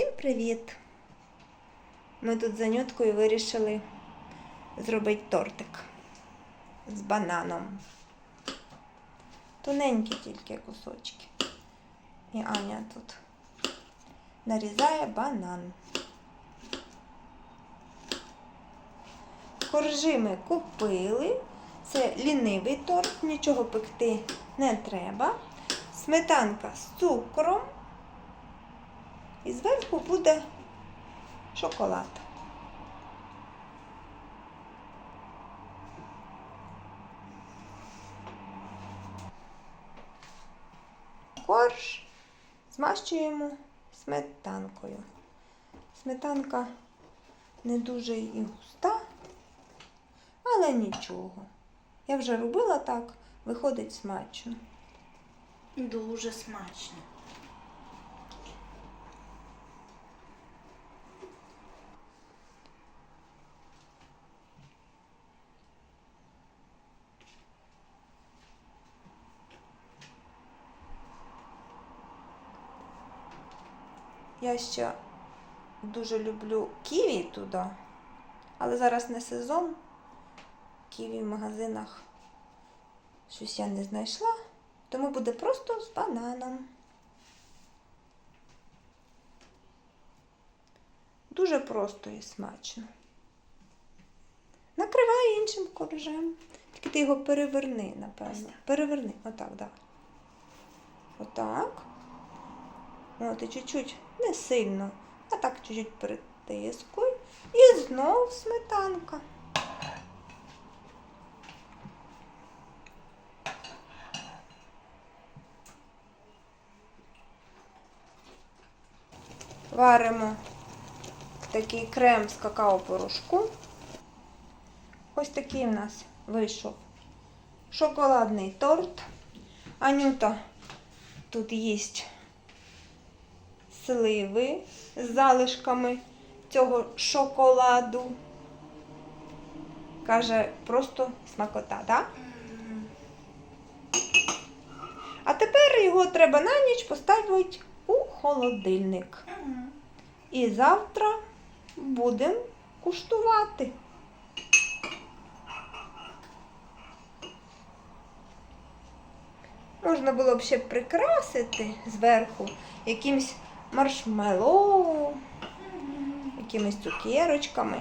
Всім привіт! Ми тут з Анюткою вирішили зробити тортик з бананом. Тоненькі тільки кусочки. І Аня тут нарізає банан. Коржи ми купили. Це лінивий торт, нічого пекти не треба. Сметанка з цукром. І зверху буде шоколад. Корж змащуємо сметанкою. Сметанка не дуже і густа, але нічого. Я вже робила так, виходить смачно. Дуже смачно. Я ще дуже люблю ківі туди, але зараз не сезон. Ківі в магазинах щось я не знайшла, тому буде просто з бананом. Дуже просто і смачно. Накривай іншим коржем. Тільки ти його переверни, напевно. Переверни. Отак, давай. Отак. От і чуть-чуть, не сильно, а так чуть-чуть притискуй. І знов сметанка. Варимо такий крем з какао-порошку. Ось такий у нас вийшов шоколадний торт. Анюта тут їсть сливи з залишками цього шоколаду. Каже, просто смакота, так? А тепер його треба на ніч поставити у холодильник. І завтра будемо куштувати. Можна було б ще прикрасити зверху якимсь маршмеллоу, якимись цукерочками.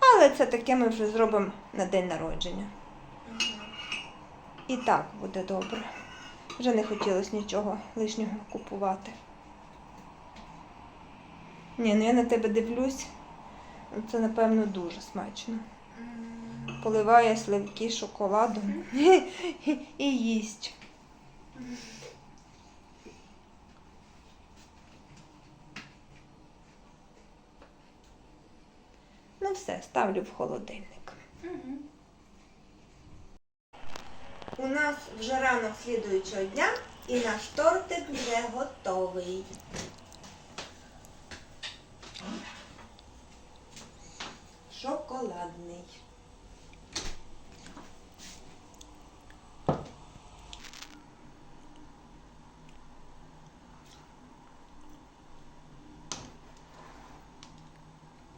Але це таке ми вже зробимо на день народження. І так буде добре. Вже не хотілося нічого лишнього купувати. Ні, ну я на тебе дивлюсь. Це, напевно, дуже смачно. Поливає сливки шоколадом і їсть. Все, ставлю в холодильник. У нас вже ранок слідуючого дня і наш тортик вже готовий. Шоколадний.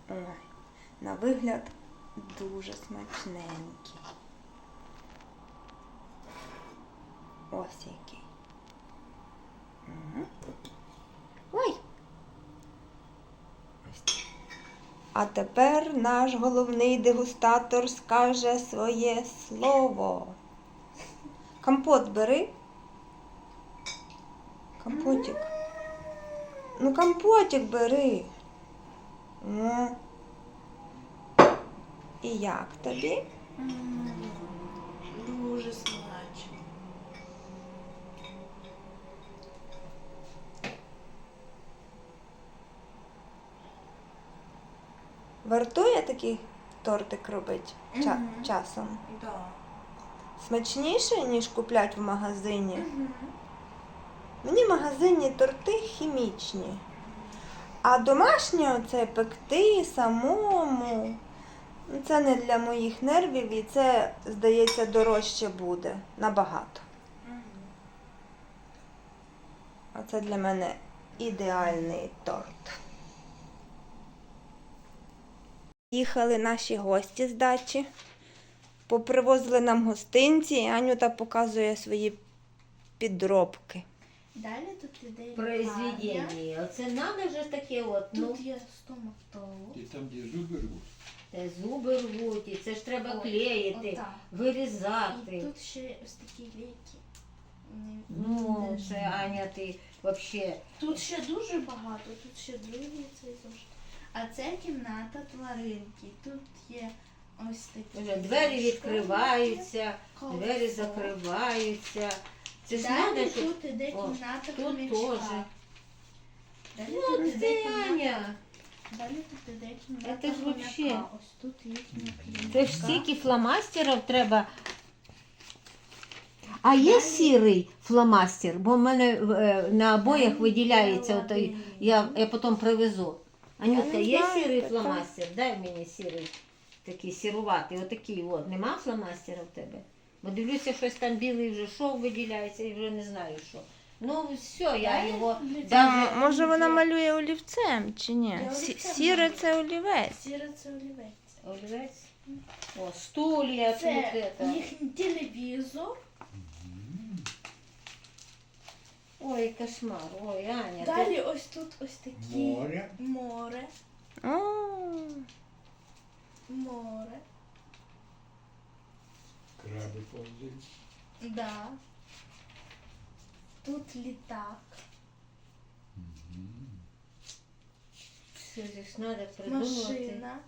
Ой, вигляд дуже смачненький. Ось який. Ой. А тепер наш головний дегустатор скаже своє слово. Компот бери. Компотик. Ну, компотик бери. Ну. І як тобі? Дуже смачно. Вартує такий тортик робити Мгм. часом? Да. Смачніше, ніж куплять в магазині. Мені магазинні торти хімічні. А домашнє оце пекти самому. Ну, це не для моїх нервів і це, здається, дорожче буде набагато. А це для мене ідеальний торт. Їхали наші гості з дачі, попривозили нам гостинці, і Анюта показує свої підробки. Далі тут іде. Произведення. Оце надо же таке от, ну, Тут є стоматолог. І там, де зуби рвуть. те зуби рвуть, і це ж треба О, клеїти, отак. І вирізати. тут ще ось такі ліки. Вони Ну, теж. це Аня, ти взагалі. Тут ще дуже багато, тут ще другий цей зошит. А це кімната тваринки. Тут є ось такі. Двері відкриваються, колесо. двері закриваються. Це ж Далі надо, тут іде О, кімната тут теж. Далі Ну, тут іде це кімната. Аня. Далі тут іде кімната Це ж хомяка. вообще. Ось тут їхня. Це ж стільки фломастерів треба. А є сірий фломастер, бо в мене е, на обоях виділяється, отой, я, я потім привезу. Анютка, є сірий фломастер? Дай мені сірий, такий сіруватий, отакий от. Нема фломастера в тебе? Бо дивлюся, щось там білий вже шов виділяється і вже не знаю що. Ну все, я його даже- може, вона малює олівцем чи ні? Я Сі- олівцем Сіре малюю. це олівець. Сіра це олівець. Олівець. О, стулья тут Це это. їхній телевізор. Ой, кошмар. Ой, Аня. ти- Далі ось тут ось такі Море. море. О, Море. Краби повзуть. Да. Тут літак. Все ж треба придумувати. Машина.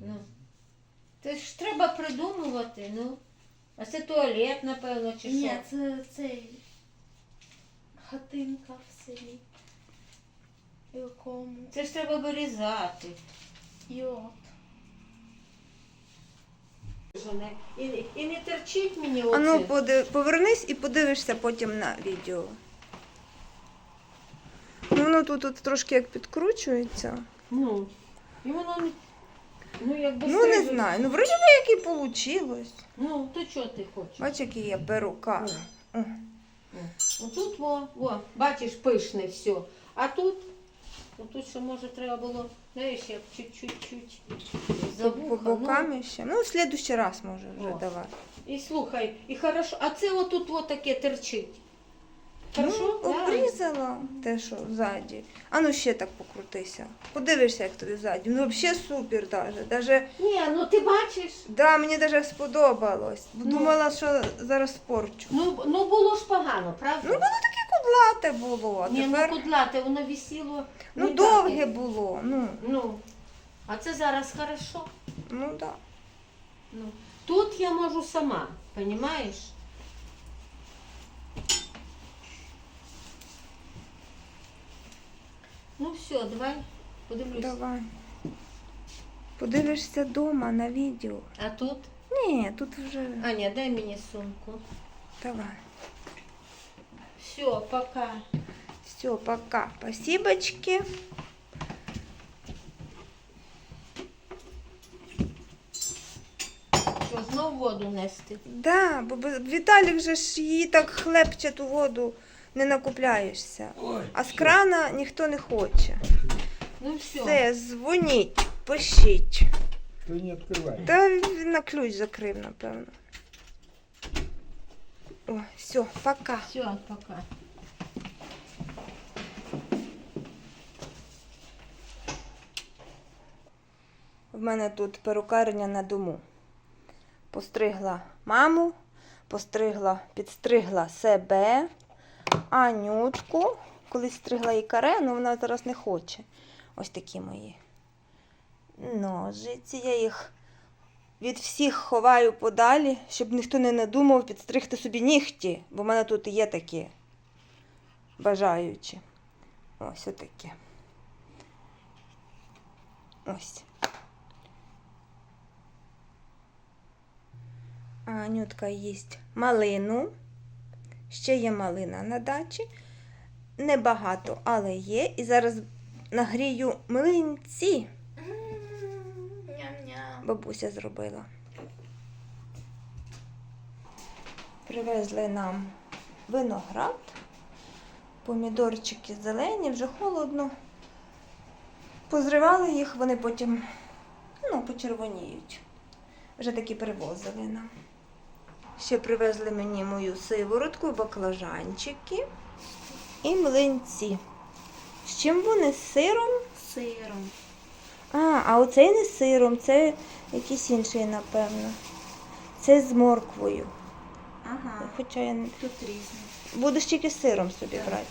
Ну. Це ж треба придумувати, ну. А це туалет, напевно, чи Ні, що? це цей хатинка в селі. Якому. Це ж треба вирізати. Не- І, і не терчить мені а оце. ну поди- повернись і подивишся потім на відео. Ну, воно тут, тут трошки як підкручується. Ну, і воно не... Ну, якби Ну, не знаю. Ну, вроді би, як і вийшло. Ну, то що ти хочеш? Бач, який я перука. О. Отут, во, во, бачиш, пишне все. А тут, отут ще може треба було, знаєш, я б чуть-чуть По, забуха. по бокам ще. Ну, в следующий раз може вже О. давай. Ну, і слухай, і хорошо, а це отут от таке терчить. Хорошо? Ну, Да. обрізала те, що ззаді. А ну ще так покрутися. Подивишся, як тобі ззаді. Ну, взагалі супер даже. Даже, Ні, ну ти бачиш. да, мені даже сподобалось. Ну. Думала, що зараз спорчу. Ну, ну було ж погано, правда? Ну, воно таке кудлате було. А Ні, тепер, ну кудлате, воно висіло. Ну, не довге так. було. Ну, Ну, а це зараз хорошо. ну да. Ну, тут я можу сама, розумієш? Ну все, давай подивлюсь. Давай. Подивишся вдома на відео. А тут? Ні, тут вже. Аня, дай мені сумку. Давай. Все, пока. Все, пока. Спасибочки. Що, знов воду нести? Да, бо без- Віталік же ж її так хлебче ту воду не накупляєшся. Ой, А з крана ніхто не хоче. Ну все. Все, дзвоніть, пишіть. Хто не відкриває? Та він на ключ закрив, напевно. О, все, пока. Все, пока. В мене тут перукарня на дому. Постригла маму, постригла, підстригла себе, Анютку. Колись стригла і каре, але вона зараз не хоче. Ось такі мої ножиці. Я їх від всіх ховаю подалі, щоб ніхто не надумав підстригти собі нігті, бо в мене тут є такі бажаючі. Ось отаке. Ось. Анютка їсть малину. Ще є малина на дачі. Небагато, але є. І зараз нагрію млинці. Бабуся зробила. Привезли нам виноград, помідорчики зелені, вже холодно. Позривали їх, вони потім, ну, почервоніють. Вже такі привозили нам. Ще привезли мені мою сиворотку, баклажанчики і млинці. З чим вони? З сиром? Сиром. А, а оцей не з сиром, це якийсь інший, напевно. Це з морквою. Ага. Хоча я. Тут різні. Будеш тільки з сиром собі Так. брати.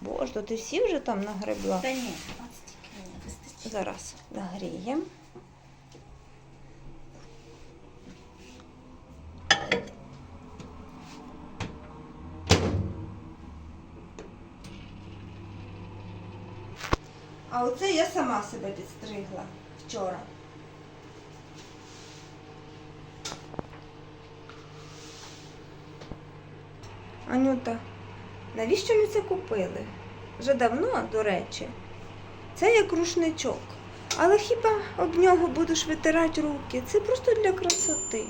Боже, то ти всі вже там нагребла. Та ні, от стільки мені вистачить. Зараз нагріємо. А оце я сама себе підстригла вчора. Анюта, навіщо ми це купили? Вже давно, до речі. Це як рушничок. Але хіба об нього будеш витирати руки? Це просто для красоти.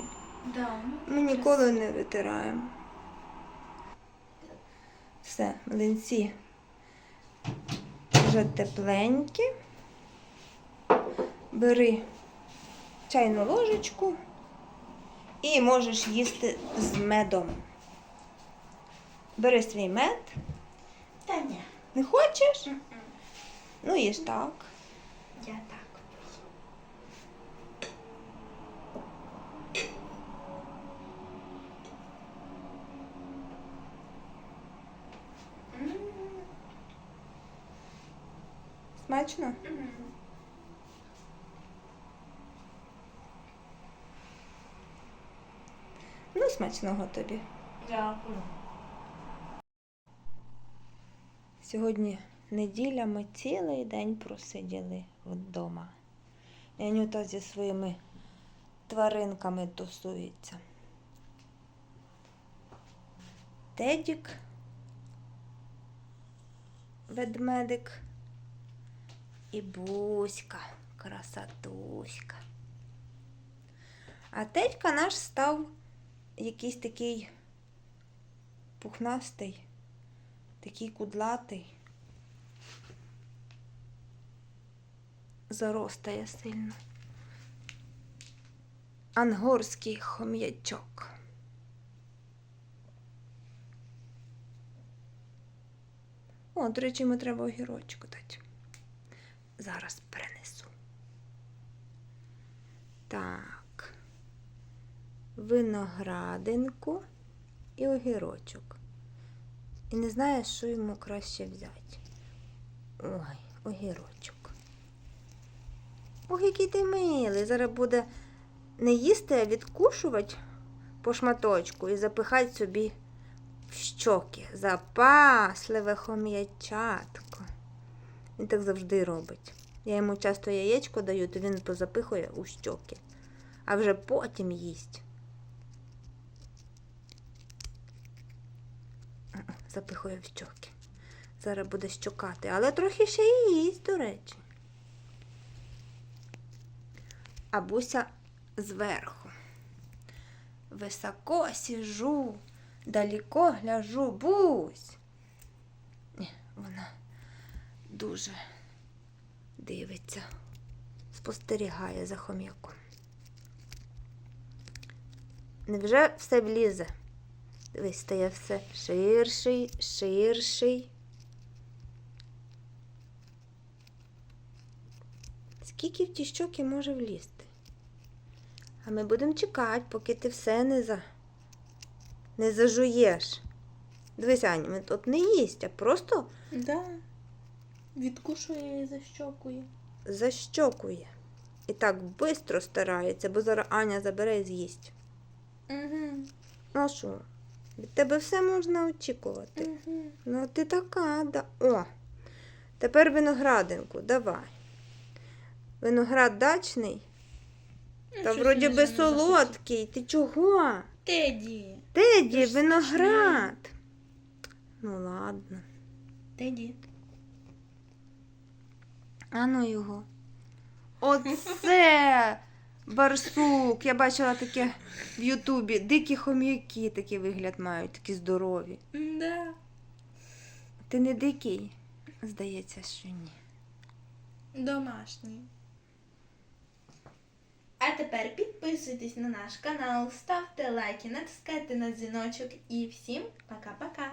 Да, ну, Ми ніколи не витираємо. Все, млинці вже тепленькі. Бери чайну ложечку і можеш їсти з медом. Бери свій мед. Та ні. Не хочеш? М-м. Ну, їж так. Я так. Смачно? м. Ну, смачного тобі. Дякую. Сьогодні неділя, ми цілий день просиділи вдома. Янюта зі своїми тваринками тусується. Тедік, ведмедик і Буська, красотуська. А Тедька наш став якийсь такий пухнастий такий кудлатий. Заростає сильно. Ангорський хом'ячок. О, до речі, йому треба огірочку дати. Зараз принесу. Так. Виноградинку і огірочок. І не знає, що йому краще взяти. Ой, огірочок. Ох, який ти милий. Зараз буде не їсти, а відкушувати по шматочку і запихати собі в щоки. Запасливе хом'ячатко. Він так завжди робить. Я йому часто яєчко даю, то він позапихує у щоки, а вже потім їсть. запихує в щоки. Зараз буде щокати, але трохи ще і їсть, до речі. А буся зверху. Високо сіжу, далеко гляжу, бусь. Ні, вона дуже дивиться, спостерігає за хом'яком. Невже все влізе? Дивись, стає все ширший, ширший. Скільки в ті щоки може влізти? А ми будемо чекати, поки ти все не за... не зажуєш. Дивись, Аня, тут не їсть, а просто Да. Відкушує і защокує. защокує. І так швидко старається, бо зараз Аня забере і з'їсть. Угу. Ну що? Від тебе все можна очікувати. Угу. Ну, ти така, да. О. Тепер виноградинку, давай. Виноград дачний. Та вроді би солодкий. Ти чого? Теді. Теді, виноград. Ну ладно. Теді. А ну його. Оце барсук. Я бачила таке в Ютубі. Дикі хом'яки такий вигляд мають, такі здорові. Да. Ти не дикий? Здається, що ні. Домашній. А тепер підписуйтесь на наш канал, ставте лайки, натискайте на дзвіночок і всім пока-пока!